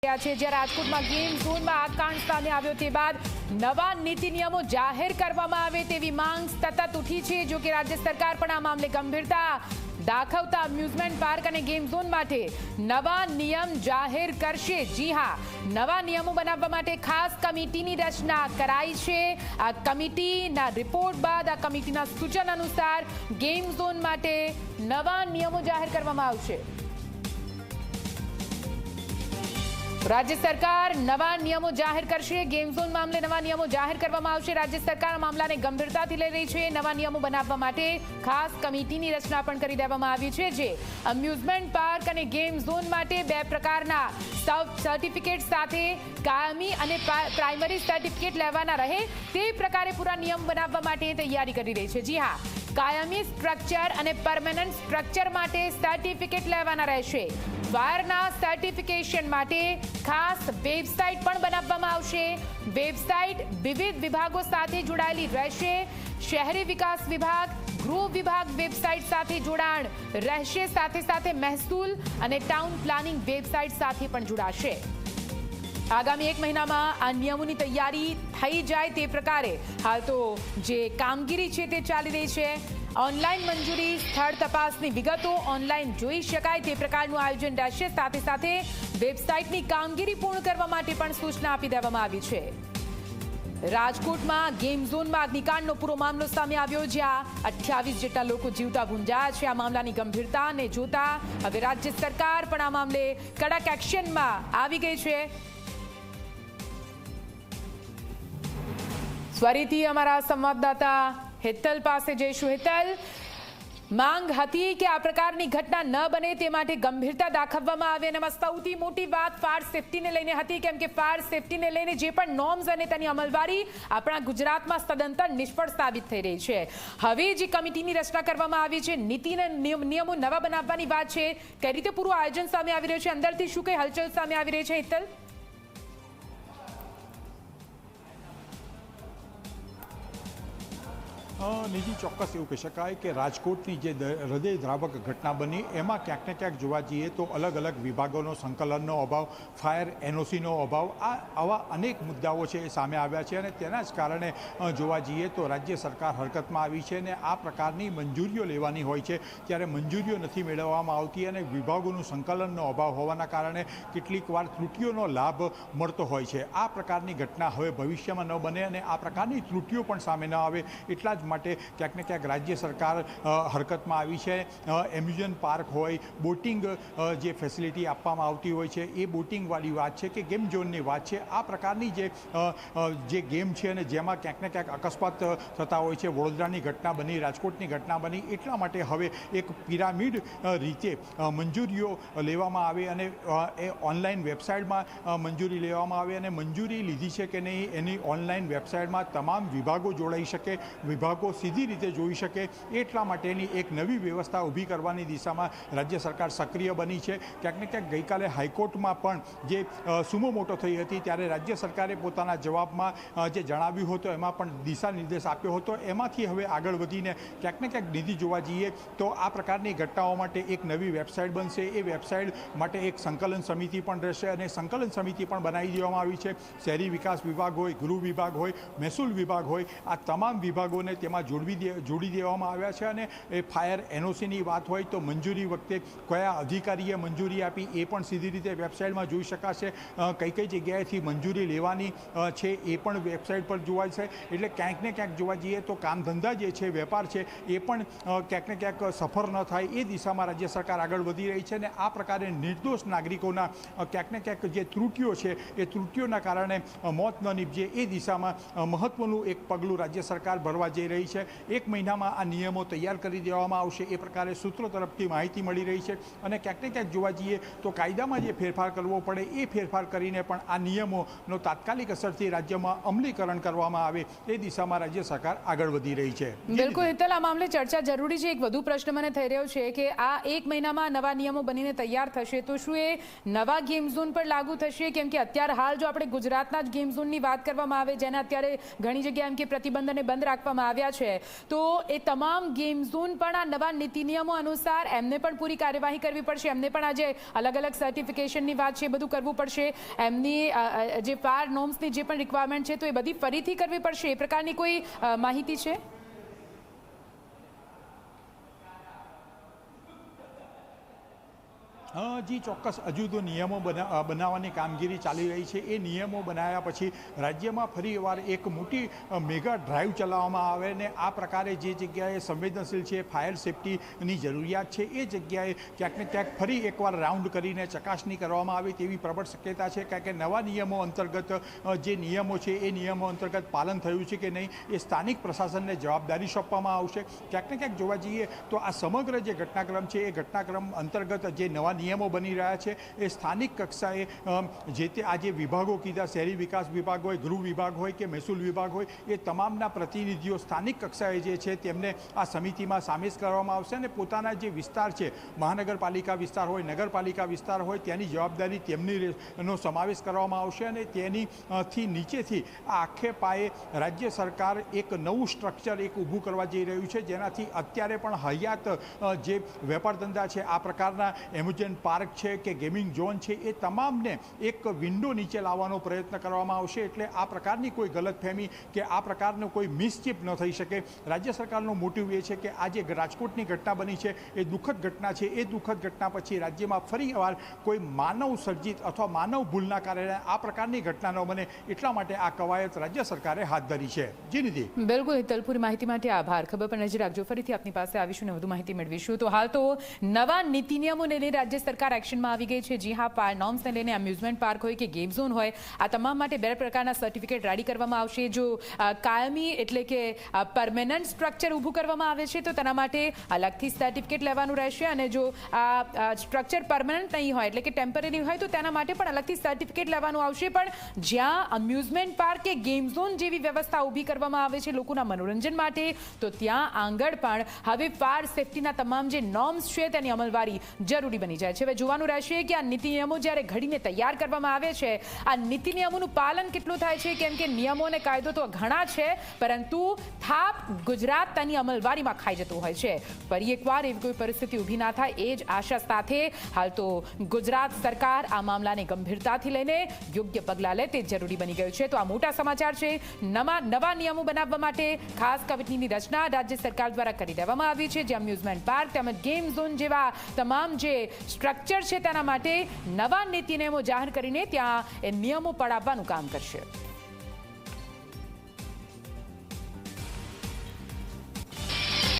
છે. જ્યાં રાજકોટમાં ગેમ ઝોનમાં આ કાંડ સામે આવ્યો તે બાદ નવા નીતિ નિયમો જાહેર કરવામાં આવે તેવી માંગ સતત ઉઠી છે. જો રાજ્ય સરકાર પણ આ મામલે ગંભીરતા દાખવતા અમ્યુઝમેન્ટ પાર્ક અને ગેમ ઝોન માટે નવા નિયમ જાહેર કરશે. જી હા, નવા નિયમો બનાવવા માટે ખાસ કમિટીની રચના કરાઈ છે. આ કમિટીના રિપોર્ટ બાદ, આ કમિટીના સૂચન અનુસાર ગેમ ઝોન માટે નવા નિયમો જાહેર કરવામાં આવશે. રાજ્ય સરકાર નવા નિયમો જાહેર કરશે ગેમ ઝોન મામલે નવા નિયમો જાહેર કરવામાં આવશે. રાજ્ય સરકાર મામલાને ગંભીરતાથી લઈ રહી છે. નવા નિયમો બનાવવા માટે ખાસ કમિટીની રચના પણ કરી દેવામાં આવી છે, જે અમ્યુઝમેન્ટ પાર્ક અને ગેમ ઝોન માટે બે પ્રકારના સર્ટિફિકેટ સાથે કાયમી અને પ્રાઇમરી સર્ટિફિકેટ લેવાના રહે. તે પ્રકારે પૂરા નિયમ બનાવવા માટે તૈયારી કરી રહી છે. જી હા કાયમી સ્ટ્રક્ચર અને પરમેનન્ટ સ્ટ્રક્ચર માટે સર્ટિફિકેટ લેવાના રહેશે. વાયરના સર્ટિફિકેશન માટે ખાસ વેબસાઇટ પણ બનાવવામાં આવશે. વેબસાઇટ વિવિધ વિભાગો સાથે જોડાયેલી રહેશે. શહેરી વિકાસ વિભાગ, ગૃહ વિભાગ વેબસાઇટ સાથે જોડાણ રહેશે. સાથે સાથે મહેસૂલ અને ટાઉન પ્લાનિંગ વેબસાઇટ સાથે પણ જોડાશે. આગામી એક મહિનામાં આ નિયમોની તૈયારી થઈ જાય તે પ્રકારે. હાલ તો જે કામગીરી છે તે ચાલી રહી છે. ઓનલાઈન મંજૂરી, સ્થળ તપાસની વિગતો ઓનલાઈન જોઈ શકાય તે પ્રકારનું આયોજન રહેશે. સાથે સાથે વેબસાઇટની કામગીરી પૂર્ણ કરવા માટે પણ સૂચના આપી દેવામાં આવી છે. રાજકોટમાં ગેમ ઝોનમાં અગ્નિકાંડનો પૂરો મામલો સામે આવ્યો, જ્યાં અઠ્યાવીસ જેટલા લોકો જીવતા ગુંજાયા છે. આ મામલાની ગંભીરતાને જોતા હવે રાજ્ય સરકાર પણ આ મામલે કડક એક્શનમાં આવી ગઈ છે. ફરીથી અમારા સંવાદદાતા હેતલ પાસે જઈશું. હેતલ, માંગ હતી કે આ પ્રકારની ઘટના ન બને તે માટે ગંભીરતા દાખવવામાં આવે. અને સૌથી મોટી વાત ફાયર સેફટીને લઈને હતી, કેમ કે ફાયર સેફટીને લઈને જે પણ નોર્મ્સ અને તેની અમલવારી આપણા ગુજરાતમાં સદંતર નિષ્ફળ સાબિત થઈ રહી છે. હવે જે કમિટીની રચના કરવામાં આવી છે, નીતિને નિયમો નવા બનાવવાની વાત છે. કઈ રીતે પૂરું આયોજન સામે આવી રહ્યું છે? અંદરથી શું કઈ હલચલ સામે આવી રહી છે, હેતલ? નિધિ ચોક્કસ એવું કહી શકાય કે રાજકોટની જે હૃદય દ્રાવક ઘટના બની, એમાં ક્યાંક ને ક્યાંક જોવા જઈએ તો અલગ અલગ વિભાગોનો સંકલનનો અભાવ, ફાયર એનઓસીનો અભાવ, આ આવા અનેક મુદ્દાઓ છે એ સામે આવ્યા છે અને તેના જ કારણે જોવા જઈએ તો રાજ્ય સરકાર હરકતમાં આવી છે અને આ પ્રકારની મંજૂરીઓ લેવાની હોય છે. ત્યારે મંજૂરીઓ નથી મેળવવામાં આવતી અને વિભાગોનું સંકલનનો અભાવ હોવાના કારણે કેટલીક વાર ત્રુટીઓનો લાભ મળતો હોય છે. આ પ્રકારની ઘટના હવે ભવિષ્યમાં ન બને અને આ પ્રકારની ત્રુટીઓ પણ સામે ન આવે એટલા જ માટે ક્યાંક ને ક્યાંક રાજ્ય સરકાર હરકતમાં આવી છે. એમ્યુઝન પાર્ક હોય, બોટિંગ જે ફેસિલિટી આપવામાં આવતી હોય છે, એ બોટિંગવાળી વાત છે કે ગેમ ઝોનની વાત છે. આ પ્રકારની જે જે ગેમ છે અને જેમાં ક્યાંક ને ક્યાંક અકસ્માત થતા હોય છે, વડોદરાની ઘટના બની, રાજકોટની ઘટના બની, એટલા માટે હવે એક પિરામિડ રીતે મંજૂરીઓ લેવામાં આવે અને એ ઓનલાઈન વેબસાઇટમાં મંજૂરી લેવામાં આવે અને મંજૂરી લીધી છે કે નહીં, એની ઓનલાઈન વેબસાઇટમાં તમામ વિભાગો જોડાઈ શકે. વિભાગો લોકો સીધી રીતે જોઈ શકે એટલા માટેની એક નવી વ્યવસ્થા ઊભી કરવાની દિશામાં રાજ્ય સરકાર સક્રિય બની છે. ક્યાંક ને ક્યાંક ગઈકાલે હાઈકોર્ટમાં પણ જે સુમો મોટો થઈ હતી ત્યારે રાજ્ય સરકારે પોતાના જવાબમાં જે જણાવ્યું હતું એમાં પણ દિશા નિર્દેશ આપ્યો હતો. એમાંથી હવે આગળ વધીને ક્યાંક ને ક્યાંક નીતિ જોવા જઈએ તો આ પ્રકારની ઘટનાઓ માટે એક નવી વેબસાઇટ બનશે. એ વેબસાઇટ માટે એક સંકલન સમિતિ પણ રહેશે અને સંકલન સમિતિ પણ બનાવી દેવામાં આવી છે. શહેરી વિકાસ વિભાગ હોય, ગૃહ વિભાગ હોય, મહેસૂલ વિભાગ હોય, આ તમામ વિભાગોને તેમાં જોડવી દે, જોડી દેવામાં આવ્યા છે અને એ ફાયર એનઓસીની વાત હોય તો મંજૂરી વખતે કયા અધિકારીએ મંજૂરી આપી એ પણ સીધી રીતે વેબસાઇટમાં જોઈ શકાશે. કઈ કઈ જગ્યાએથી મંજૂરી લેવાની છે એ પણ વેબસાઇટ પર જોવાય છે. એટલે ક્યાંક ને ક્યાંક જોવા જઈએ તો કામ ધંધા જે છે, વેપાર છે, એ પણ ક્યાંક ને ક્યાંક સફર ન થાય એ દિશામાં રાજ્ય સરકાર આગળ વધી રહી છે અને આ પ્રકારે નિર્દોષ નાગરિકોના ક્યાંક ને ક્યાંક જે ત્રુટીઓ છે એ ત્રુટીઓના કારણે મોત ન નીપજે એ દિશામાં મહત્વનું એક પગલું રાજ્ય સરકાર ભરવા જઈ રહી છે. એક મહિનામાં આ નિયમો તૈયાર કરી દેવામાં આવશે. એ પ્રકારે સૂત્રો તરફથી માહિતી મળી રહી છે અને ક્યાંક ને ક્યાંક જોવા જઈએ તો કાયદામાં જે ફેરફાર કરવો પડે એ ફેરફાર કરીને પણ આ નિયમોનો તાત્કાલિક અસરથી રાજ્યમાં અમલીકરણ કરવામાં આવે એ દિશામાં રાજ્ય સરકાર આગળ વધી રહી છે. બિલકુલ હિતલ આ મામલે ચર્ચા જરૂરી છે. એક વધુ પ્રશ્ન મને થઈ રહ્યો છે કે આ એક મહિનામાં નવા નિયમો બનીને તૈયાર થશે તો શું એ નવા ગેમ ઝોન પર લાગુ થશે? કેમ કે અત્યારે હાલ જો આપણે ગુજરાતના જ ગેમ ઝોનની વાત કરવામાં આવે જેને અત્યારે ઘણી જગ્યાએ એમ કે પ્રતિબંધ અને બંધ રાખવામાં આવ્યા આવ્યા છે. તો એ તમામ ગેમ ઝોન પણ આ નવા નીતિ નિયમો અનુસાર એમને પણ પૂરી કાર્યવાહી કરવી પડશે. એમને પણ આજે અલગ અલગ સર્ટિફિકેશનની વાત છે, એ બધું કરવું પડશે. એમની જે ફાયર નોમ્સની જે પણ રિક્વાયરમેન્ટ છે, તો એ બધી ફરીથી કરવી પડશે. એ પ્રકારની કોઈ માહિતી છે? જી, ચોક્કસ. હજુ તો નિયમો બના બનાવવાની કામગીરી ચાલી રહી છે. એ નિયમો બનાવ્યા પછી રાજ્યમાં ફરી વાર એક મોટી મેગા ડ્રાઈવ ચલાવવામાં આવે ને આ પ્રકારે જે જગ્યાએ સંવેદનશીલ છે, ફાયર સેફટીની જરૂરિયાત છે, એ જગ્યાએ ક્યાંક ને ક્યાંક ફરી એકવાર રાઉન્ડ કરીને ચકાસણી કરવામાં આવે તેવી પ્રબળ શક્યતા છે. કારણ કે નવા નિયમો અંતર્ગત જે નિયમો છે, એ નિયમો અંતર્ગત પાલન થયું છે કે નહીં, એ સ્થાનિક પ્રશાસનને જવાબદારી સોંપવામાં આવશે. ક્યાંક ને ક્યાંક જોવા જઈએ તો આ સમગ્ર જે ઘટનાક્રમ છે, એ ઘટનાક્રમ અંતર્ગત જે નવા નિયમો બની રહ્યા છે. એ સ્થાનિક કક્ષાએ જે તે આ જે વિભાગો કીધા, શહેરી વિકાસ વિભાગ હોય, ગૃહ વિભાગ હોય કે મહેસૂલ વિભાગ હોય, એ તમામના પ્રતિનિધિઓ સ્થાનિક કક્ષાએ જે છે તેમને આ સમિતિમાં સામેલ કરવામાં આવશે અને પોતાના જે વિસ્તાર છે, મહાનગરપાલિકા વિસ્તાર હોય, નગરપાલિકા વિસ્તાર હોય તેની જવાબદારી તેમની નો સમાવેશ કરવામાં આવશે અને તેની થી નીચેથી આ આખે પાયે રાજ્ય સરકાર એક નવું સ્ટ્રક્ચર એક ઊભું કરવા જઈ રહ્યું છે. જેનાથી અત્યારે પણ હયાત જે વેપાર ધંધા છે, આ પ્રકારના એમ્યુઝમેન્ટ પાર્ક છે કે ગેમિંગ ઝોન છે, એ તમામને એક વિન્ડો નીચે લાવવાનો પ્રયત્ન કરવામાં આવશે. એટલે આ પ્રકારની કોઈ ગલતફહેમી કે આ પ્રકારનો કોઈ મિસચીપ ન થઈ શકે. રાજ્ય સરકારનો મોટિવ એ છે કે આ જે રાજકોટની ઘટના બની છે, એ દુઃખદ ઘટના છે. એ દુઃખદ ઘટના પછી રાજ્યમાં ફરી વાર કોઈ માનવ સર્જિત અથવા માનવ ભૂલના કારણે આ પ્રકારની ઘટના ન બને, એટલા માટે આ કવાયત રાજ્ય સરકારે હાથ ધરી છે. જી નિધિ. બિલકુલ હિતલ પૂરી માહિતી માટે આભાર. ખબર પર નજર રાખજો. ફરીથી આપની પાસે આવીશું ને વધુ માહિતી મેળવીશું. તો હાલ તો નવા નીતિ નિયમોને લઈને રાજ્ય સરકાર એક્શનમાં આવી ગઈ છે. જી હા, પાર નોર્મ્સને લઈને એમ્યુઝમેન્ટ પાર્ક હોય કે ગેમ ઝોન હોય, આ તમામ માટે બે પ્રકારના સર્ટિફિકેટ રેડી કરવામાં આવશે. જો કાયમી એટલે કે પરમેનન્ટ સ્ટ્રક્ચર ઊભું કરવામાં આવે છે, તો તેના માટે અલગથી સર્ટિફિકેટ લેવાનું રહેશે અને જો આ સ્ટ્રક્ચર પરમનન્ટ નહીં હોય એટલે કે ટેમ્પરરી હોય, તો તેના માટે પણ અલગથી સર્ટિફિકેટ લેવાનું આવશે. પણ જ્યાં અમ્યુઝમેન્ટ પાર્ક કે ગેમ ઝોન જેવી વ્યવસ્થા ઊભી કરવામાં આવે છે લોકોના મનોરંજન માટે, તો ત્યાં આંગળ પણ હવે ફાયર સેફટીના તમામ જે નોર્મ્સ છે તેની અમલવારી જરૂરી બની જાય છે. હવે જોવાનું રહેશે કે આ નીતિ નિયમો જ્યારે ઘડીને તૈયાર કરવામાં આવે છે, આ નીતિ નિયમોનું પાલન કેટલું થાય છે? કેમ કે નિયમો અને કાયદો તો ઘણા છે, પરંતુ થાપ ગુજરાત તેની અમલવારીમાં ખાઈ જતું હોય છે. ફરી એકવાર એવી કોઈ પરિસ્થિતિ ઊભી ના થાય એ જ આશા સાથે હાલ તો ગુજરાત સરકાર આ મામલાને ગંભીરતાથી લઈને યોગ્ય પગલાં લે તે જરૂરી બની ગયું છે. તો આ મોટા સમાચાર છે, નવા નવા નિયમો બનાવવા માટે ખાસ કમિટીની રચના રાજ્ય સરકાર દ્વારા કરી દેવામાં આવી છે. જે અમ્યુઝમેન્ટ પાર્ક તેમજ ગેમ ઝોન જેવા તમામ જે સ્ટ્રક્ચર છે તેના માટે નવા નીતિ નિયમો જાહેર કરીને ત્યાં એ નિયમો પડાવવાનું કામ કરશે.